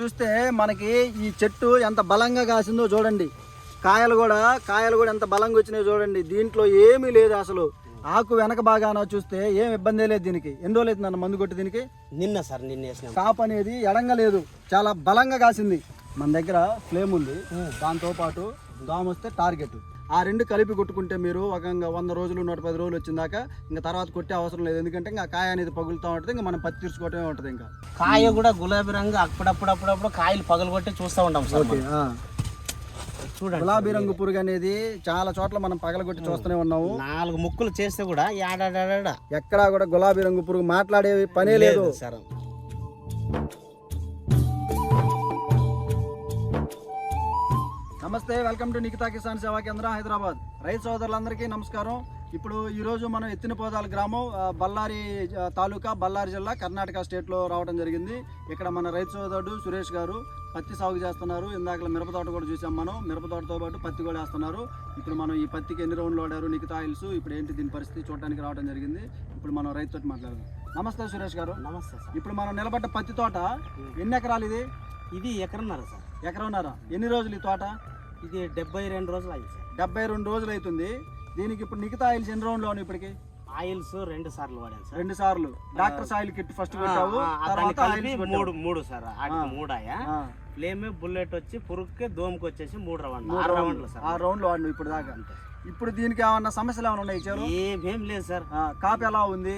చూస్తే మనకి ఈ చెట్టు ఎంత బలంగా కాసిందో చూడండి. కాయలు కూడా కాయలు కూడా ఎంత బలంగా వచ్చినాయో చూడండి. దీంట్లో ఏమీ లేదు అసలు. ఆకు వెనక భాగాన చూస్తే ఏం ఇబ్బంది లేదు దీనికి. ఎన్ని రోజులు అవుతుంది అన్న మందు కొట్టి దీనికి? నిన్న సార్ నిన్న కాపు అనేది ఎడంగలేదు చాలా బలంగా కాసింది. మన దగ్గర ఫ్లేమ్ ఉంది. దాంతో పాటు దోమ వస్తే టార్గెట్. ఆ రెండు కలిపి కొట్టుకుంటే మీరు ఒక ఇంకా వంద రోజులు నూట పది రోజులు వచ్చిందాక ఇంకా తర్వాత కొట్టే అవసరం లేదు. ఎందుకంటే ఇంకా కాయ అనేది పగులుతూ ఉంటుంది ఇంకా మనం పత్తి తీసుకోవటమే ఉంటుంది ఇంకా. కాయ కూడా గులాబీ రంగు అప్పుడప్పుడు అప్పుడప్పుడు కాయలు పగలగొట్టి చూస్తూ ఉంటాం సార్ ఓకే మనం. ఆ. చూడండి గులాబీ రంగు పురుగు అనేది చాలా చోట్ల మనం పగలగొట్టి చూస్తూనే ఉన్నాము. నాలుగు ముక్కులు చేస్తే కూడా యాడాడాడా. ఎక్కడా కూడా గులాబీ రంగు పురుగు మాట్లాడే పనే లేదు. సార్. నమస్తే వెల్కమ్ టు నిఖితా కిసాన్ సేవా కేంద్రం హైదరాబాద్. రైతు సోదరులందరికీ నమస్కారం. ఇప్పుడు ఈరోజు మనం ఎత్తినపోదాల గ్రామం బళ్ళారి తాలూకా బళ్ళారి జిల్లా కర్ణాటక స్టేట్లో రావడం జరిగింది. ఇక్కడ మన రైతు సోదరుడు సురేష్ గారు పత్తి సాగు చేస్తున్నారు. ఇందాక మిరప తోట కూడా చూసాం మనం. మిరప తోటతో పాటు పత్తి కూడా వేస్తున్నారు. ఇప్పుడు మనం ఈ పత్తికి ఎన్ని రౌండ్లు వాడారు నిఖితా ఆయిల్స్ ఇప్పుడు ఏంటి దీని పరిస్థితి చూడడానికి రావడం జరిగింది. ఇప్పుడు మనం రైతుతో మాట్లాడదాం. నమస్తే సురేష్ గారు. నమస్తే సార్. ఇప్పుడు మనం నిలబడ్డ పత్తి తోట ఎన్ని ఎకరాలు ఇది? ఇది ఎకరన్నర సార్. ఎకరన్నారా. ఎన్ని రోజులు ఈ తోట? ఇది డెబ్బై రెండు రోజులు అయింది సార్. డెబ్బై రెండు రోజులు అవుతుంది. దీనికి ఇప్పుడు మిగతా ఆయిల్స్ ఎన్ని రౌండ్లు అవును ఇప్పటికి? ఆయిల్స్ రెండు సార్లు వాడాను సార్. రెండు సార్లు. డాక్టర్ ఆయిల్ కిట్ ఫస్ట్ దాన్ని తర్వాత ఆయిల్స్. మూడు మూడు సార్ వాటికి ఆ. మూడాయా? ఆ, ఫ్లేమ్ బుల్లెట్ వచ్చి పురుగుకి దోమకి వచ్చేసి మూడు రౌండ్లు మూడు ఆరు రౌండ్లు. సార్. ఆ రౌండ్లు వాడిను ఇప్పుడు దాకా. అంతే. ఇప్పుడు దీనికి ఏమన్నా సమస్యలు ఏమైనా ఉన్నాయి ఇచ్చారు? ఏమేం లేదు సార్. కాపు ఎలా ఉంది?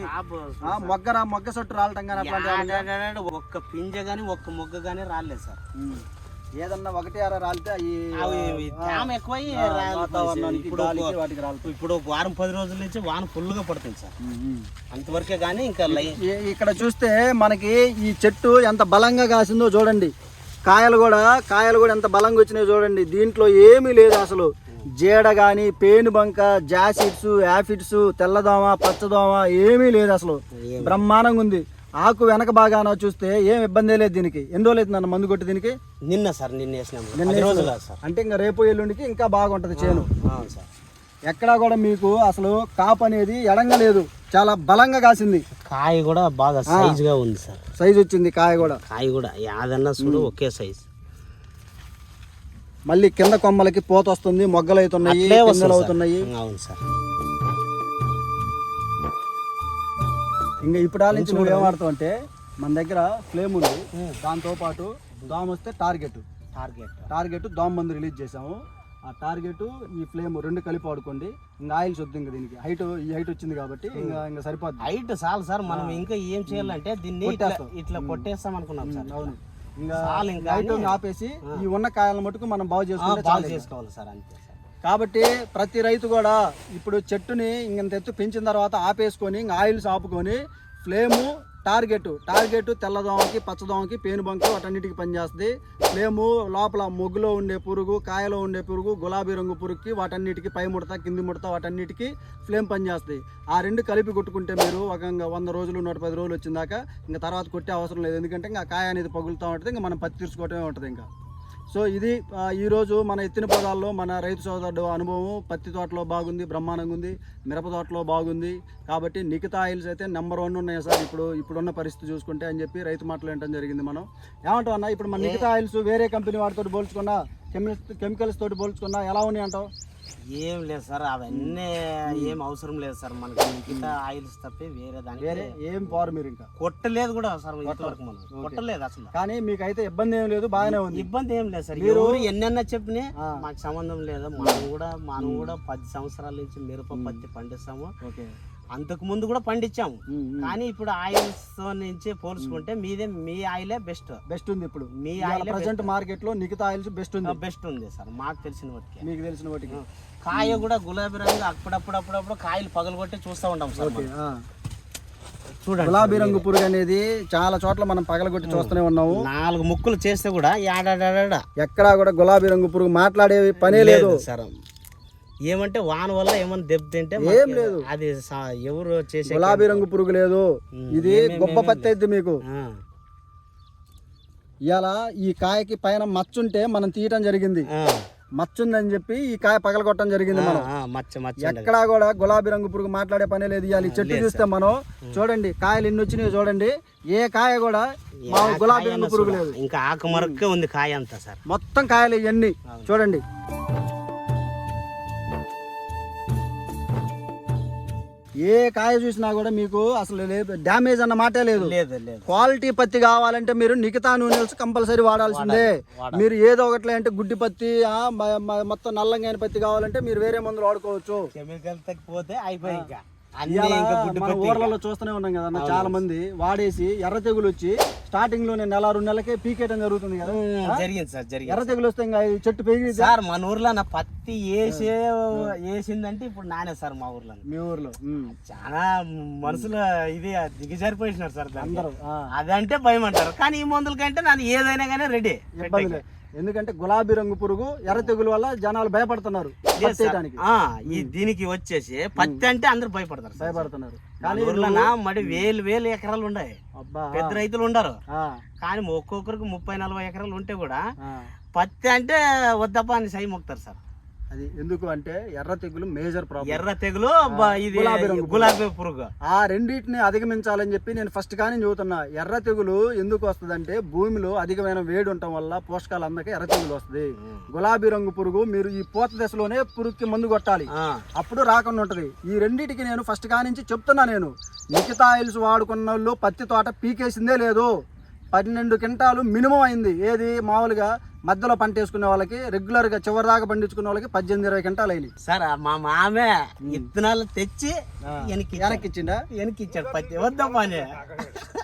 మొగ్గ మొగ్గ సొట్టు రాలటం కానీ ఒక్క పింజ గాని ఒక్క మొగ్గ గాని రాలేదు సార్. ఏదన్నా ఒకటి అర రాలితే అవి తేమ ఎక్కువై వాతావరణానికి ఇప్పుడు వాటికి ఇప్పుడు వారం పది రోజుల నుంచి వాన ఫుల్గా పడుతుంది సార్. అంతవరకే కానీ ఇంకా ఇక్కడ చూస్తే మనకి ఈ చెట్టు ఎంత బలంగా కాసిందో చూడండి. కాయలు కూడా కాయలు కూడా ఎంత బలంగా వచ్చినాయో చూడండి. దీంట్లో ఏమీ లేదు అసలు. జీడ కానీ పేను బంక జాసిడ్స్ యాఫిడ్స్ తెల్లదోమ పచ్చదోమ ఏమీ లేదు అసలు. బ్రహ్మాండంగా ఉంది. ఆకు వెనక భాగాన చూస్తే ఏం ఇబ్బంది లేదు దీనికి. ఎన్ని రోజులు అన్న మందు కొట్టి దీనికి? నిన్న సార్ నిన్న వేసినాము. నిన్న అంటే ఇంకా రేపు ఎల్లుండికి ఇంకా బాగుంటుంది చేను. సార్. ఎక్కడా కూడా మీకు అసలు కాపు అనేది ఎడంగలేదు. చాలా బలంగా కాసింది. కాయ కూడా బాగా సైజుగా ఉంది సార్. సైజు వచ్చింది కాయ కూడా. కాయ కూడా యాదన్నా చూడు ఒకే సైజ్. మళ్ళీ కింద కొమ్మలకి పోత వస్తుంది మొగ్గలు అవుతున్నాయి. అవుతున్నాయి. అవును సార్. ఇంకా ఇప్పుడు నుంచి నువ్వు ఏం వాడతావు అంటే మన దగ్గర ఫ్లేమ్ ఉంది. దాంతో పాటు దోమ వస్తే టార్గెట్. టార్గెట్. టార్గెట్ దోమ మందు రిలీజ్ చేసాము ఆ టార్గెట్ ఈ ఫ్లేమ్ రెండు కలిపి వాడుకోండి. ఇంకా ఆయిల్స్ వద్దు ఇంకా దీనికి. హైట్ ఈ హైట్ వచ్చింది కాబట్టి ఇంకా ఇంకా సరిపోద్ది. హైట్ చాలు సార్ మనం ఇంకా ఏం చేయాలంటే దీన్ని ఇట్లా కొట్టేస్తాం. అనుకున్నాం సార్ అవును. ఇంకా ఆపేసి ఈ ఉన్న కాయల మటుకు మనం బాగు ఇంకా. చేసుకోవాలి సార్ అంతే కాబట్టి ప్రతి రైతు కూడా ఇప్పుడు చెట్టుని ఇంత ఎత్తు పెంచిన తర్వాత ఆపేసుకొని ఇంక ఆయిల్స్ ఆపుకొని ఫ్లేము టార్గెట్ టార్గెట్ తెల్లదోమకి పచ్చదోమకి పేనుబంక వాటన్నిటికి పనిచేస్తుంది. ఫ్లేము లోపల మొగ్గులో ఉండే పురుగు కాయలో ఉండే పురుగు గులాబీ రంగు పురుగుకి వాటన్నిటికి పై ముడత కింది ముడత వాటన్నిటికి ఫ్లేమ్ పనిచేస్తుంది. ఆ రెండు కలిపి కొట్టుకుంటే మీరు ఒక ఇంకా వంద రోజులు నూట పది రోజులు వచ్చిందాక ఇంకా తర్వాత కొట్టే అవసరం లేదు. ఎందుకంటే ఇంకా కాయ అనేది పగులుతూ ఉంటుంది ఇంకా మనం పత్తి తీర్చుకోవటమే ఉంటుంది ఇంకా. సో ఇది ఈరోజు మన ఎత్తిన పొలాల్లో మన రైతు సోదరుడు అనుభవం పత్తి తోటలో బాగుంది బ్రహ్మాండంగా ఉంది మిరప తోటలో బాగుంది. కాబట్టి నిఖితా ఆయిల్స్ అయితే నెంబర్ వన్ ఉన్నాయి సార్ ఇప్పుడు ఇప్పుడున్న పరిస్థితి చూసుకుంటే అని చెప్పి రైతు మాటలు వినటం జరిగింది మనం. ఏమంటావు అన్న? ఇప్పుడు మన నిఖితా ఆయిల్స్ వేరే కంపెనీ వాటితో పోల్చుకున్నా కెమికల్స్ తోటి పోల్చుకున్నా ఎలా ఉన్నాయి అంటావు? ఏం లేదు సార్ అవన్నీ ఏం అవసరం లేదు సార్ మనకి. మిగతా ఆయిల్స్ తప్పి వేరే దానికి వేరే ఏం పోరు మీరు ఇంకా. కొట్టలేదు కూడా సార్ ఇంతవరకు మనం. కొట్టలేదు అసలు. కానీ మీకైతే ఇబ్బంది ఏం లేదు బాగానే ఉంది. ఇబ్బంది ఏం లేదు సార్. మీరు- ఎన్నెన్న చెప్పినా. మాకు సంబంధం లేదు. మనం కూడా మనం కూడా పది సంవత్సరాల నుంచి మిరప పత్తి పండిస్తాము. ఓకే. అంతకు ముందు కూడా పండించాము. కానీ ఇప్పుడు ఆయిల్స్ నుంచి పోల్చుకుంటే మీదే మీ ఆయిలే బెస్ట్ బెస్ట్ ఉంది ఇప్పుడు. మీ ఆయిలే ప్రజెంట్ మార్కెట్లో నిఖితా ఆయిల్స్ బెస్ట్ ఉంది. బెస్ట్ ఉంది సార్. మాకు తెలిసిన వాటికి. మీకు తెలిసిన వాటికి. కాయ కూడా గులాబీ రంగు అప్పుడప్పుడు అప్పుడప్పుడు కాయలు పగలగొట్టి చూస్తూ ఉంటాం సార్. చూడండి గులాబీ రంగు పురుగు అనేది చాలా చోట్ల మనం పగలగొట్టి చూస్తూనే ఉన్నాము. నాలుగు ముక్కులు చేస్తే కూడా ఎక్కడా కూడా గులాబీ రంగు పురుగు మాట్లాడే పనే లేదు. సార్. ఏమంటే వాన వల్ల ఏమన్నా దెబ్బ తింటే ఏం లేదు. అది ఎవరు చేసే గులాబీ రంగు పురుగు లేదు. ఇది గొప్ప పత్తి అయితే మీకు. ఇవాళ ఈ కాయకి పైన మచ్చుంటే మనం తీయటం జరిగింది. ఆ, మచ్చ ఉందని చెప్పి ఈ కాయ పగలగొట్టడం జరిగింది మనం. ఎక్కడా కూడా గులాబీ రంగు పురుగు మాట్లాడే పనే లేదు ఇవాళ చెట్టు చూస్తే మనం. చూడండి కాయలు ఎన్ని వచ్చినాయో చూడండి. ఏ కాయ కూడా గులాబీ రంగు పురుగు. లేదు. ఇంకా ఆకు మరొక్కే ఉంది కాయ అంతా సార్. మొత్తం కాయలు ఇవన్నీ చూడండి ఏ కాయ చూసినా కూడా మీకు అసలు డ్యామేజ్ అన్న మాటే లేదు. క్వాలిటీ పత్తి కావాలంటే మీరు నికితా నూనెల్స్ కంపల్సరీ వాడాల్సిందే. వాడాలి. మీరు ఏదో ఒకట్లే అంటే గుడ్డి పత్తి మొత్తం నల్లంగాని పత్తి కావాలంటే మీరు వేరే మందులు వాడుకోవచ్చు. కెమికల్ తగ్గిపోతే అయిపోయి మన ఊర్లలో చూస్తూనే ఉన్నాం కదా చాలా మంది వాడేసి ఎర్ర తెగులు వచ్చి స్టార్టింగ్లోనే నెల రెండు నెలలకే పీకేయడం జరుగుతుంది కదా. జరిగింది సార్ జరిగింది ఎర్ర తెగులు వస్తే ఇంకా చెట్టు పెరిగి సార్ మన ఊర్లో నా పత్తి వేసే వేసిందంటే ఇప్పుడు నానే సార్ మా ఊర్లో. మీ ఊర్లో. చాలా మనుషులు ఇది దిగజారిపోయినారు సార్. అందరూ అదంటే భయం అంటారు. కానీ ఈ మందుల కంటే నేను ఏదైనా కానీ రెడీ ఎందుకంటే గులాబీ రంగు పురుగు ఎర్ర తెగులు వల్ల జనాలు భయపడుతున్నారు దీనికి వచ్చేసి పత్తి అంటే అందరు భయపడతారు భయపడుతున్నారు. కానీ మరి వేలు వేలు ఎకరాలు ఉన్నాయి. పెద్ద రైతులు ఉండరు. కానీ ఒక్కొక్కరికి ముప్పై నలభై ఎకరాలు ఉంటే కూడా. పత్తి అంటే వద్దప్ప అని సై మొక్తారు సార్. అది ఎందుకు అంటే ఎర్ర తెగులు మేజర్ ప్రాబ్లం ఎర్ర తెగులు ఇది గులాబీ రంగు గులాబీ పురుగు. ఆ రెండింటిని అధిగమించాలని చెప్పి నేను ఫస్ట్ కానీ చెబుతున్నా. ఎర్ర తెగులు ఎందుకు వస్తుందంటే భూమిలో అధికమైన వేడి ఉండటం వల్ల పోషకాలు అందక ఎర్ర తెగులు వస్తుంది. గులాబీ రంగు పురుగు మీరు ఈ పూత దశలోనే పురుగుకి మందు కొట్టాలి. అప్పుడు రాకుండా ఉంటది. ఈ రెండింటికి నేను ఫస్ట్ కానించి చెప్తున్నా నేను. మిగతా ఆయిల్స్ వాడుకున్న వాళ్ళు పత్తి తోట పీకేసిందే లేదు. పన్నెండు క్వింటాలు మినిమం అయింది. ఏది? మామూలుగా మధ్యలో పంట వేసుకునే వాళ్ళకి రెగ్యులర్గా చివరి దాకా పండించుకునే వాళ్ళకి పద్దెనిమిది ఇరవై క్వింటాలు అయినాయి. సార్ మా మామే ఇత్తనాలు తెచ్చి వెనక్కి వెనక్కి ఇచ్చిండా. వెనక్కి ఇచ్చాడు పత్తి. అని.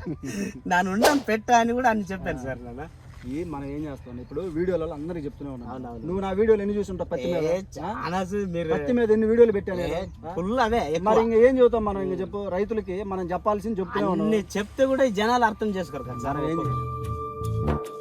ఉండను పెట్ట అని కూడా అని చెప్పాను సార్ నేను ఈ మనం ఏం చేస్తాం ఇప్పుడు వీడియోలలో అందరికి చెప్తూనే ఉన్నాను. నువ్వు నా వీడియోలు ఎన్ని చూసి ఉంటావు? పత్తి మీద? పత్తి మీద ఎన్ని వీడియోలు పెట్టాను? ఫుల్ అవే. మరి ఇంకా ఏం చెబుతాం మనం? ఇంకా చెప్పు. రైతులకి మనం చెప్పాల్సింది చెప్తూనే ఉన్నాం. చెప్తే కూడా ఈ జనాలు అర్థం చేసుకోరు కదా సార్. మనం ఏం చేయాలి?